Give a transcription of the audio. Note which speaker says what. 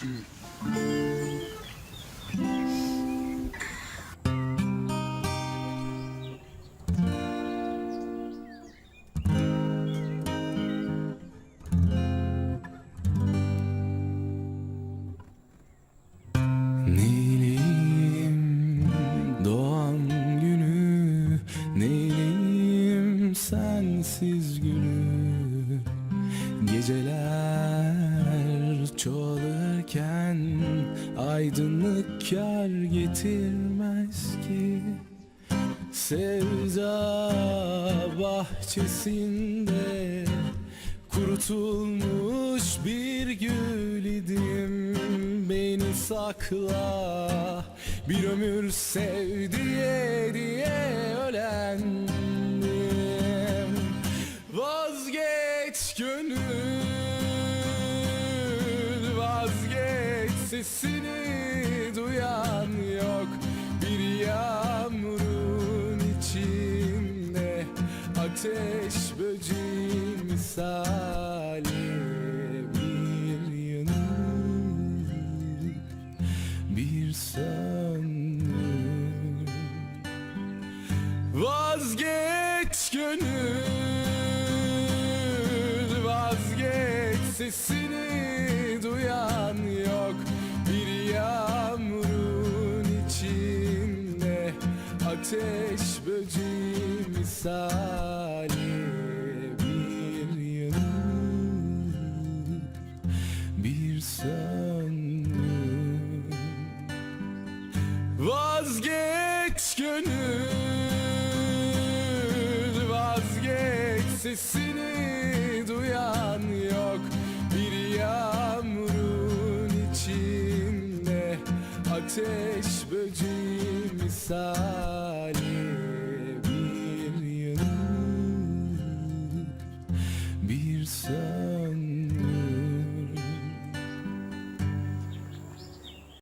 Speaker 1: Neyleyim doğan günü Neyleyim sensiz günü? Geceler çoğalırken Aydınlık kar getirmez ki. Sevda bahçesinde Kurutulmuş bir gül idim. Beni sakla Bir ömür sev diye diye ölendim. Vazgeç gönül sesini duyan yok. Bir yağmurun içinde Ateş böceği misali Bir yanıp bir söndür Vazgeç gönül Vazgeç sesini Ateş böceği misali Bir yanıp bir söndür Vazgeç gönül Vazgeç sesini duyan yok. Bir yağmurun içinde Ateş böceği misali yourself.